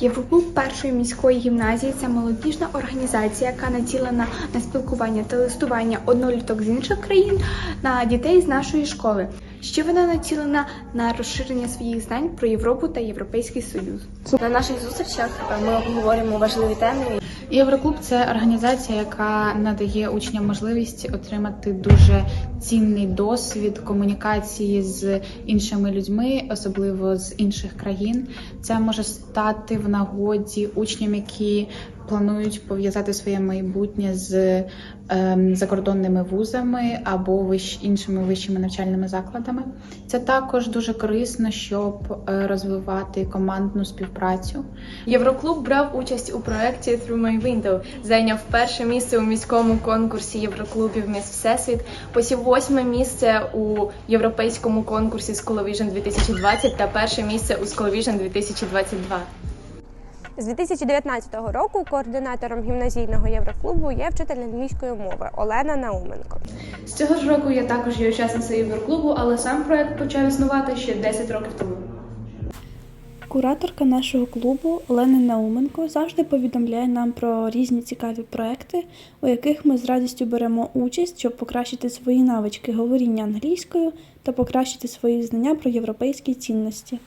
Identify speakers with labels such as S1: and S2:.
S1: Євроклуб першої міської гімназії це молодіжна організація, яка націлена на спілкування та листування одноліток з інших країн на дітей з нашої школи. Ще вона націлена на розширення своїх знань про Європу та Європейський Союз.
S2: На наших зустрічах е, ми обговорюємо важливі теми.
S3: Євроклуб це організація, яка надає учням можливість отримати дуже цінний досвід комунікації з іншими людьми, особливо з інших країн. Це може стати в нагоді учням, які планують пов'язати своє майбутнє з ем, закордонними вузами або іншими вищими навчальними закладами. Це також дуже корисно, щоб е, розвивати командну співпрацю.
S4: Євроклуб брав участь у проєкті Through My Window, зайняв перше місце у міському конкурсі Євроклубів Міс Всесвіт, посів восьме місце у європейському конкурсі Schoolovision 2020 та перше місце у Schoolovision 2022.
S5: З 2019 року координатором гімназійного євроклубу є вчитель англійської мови Олена Науменко.
S6: Цього ж року я також є учасницею Євроклубу, але сам проект почав існувати ще 10 років тому.
S7: Кураторка нашого клубу Олена Науменко завжди повідомляє нам про різні цікаві проекти, у яких ми з радістю беремо участь, щоб покращити свої навички говоріння англійською та покращити свої знання про європейські цінності.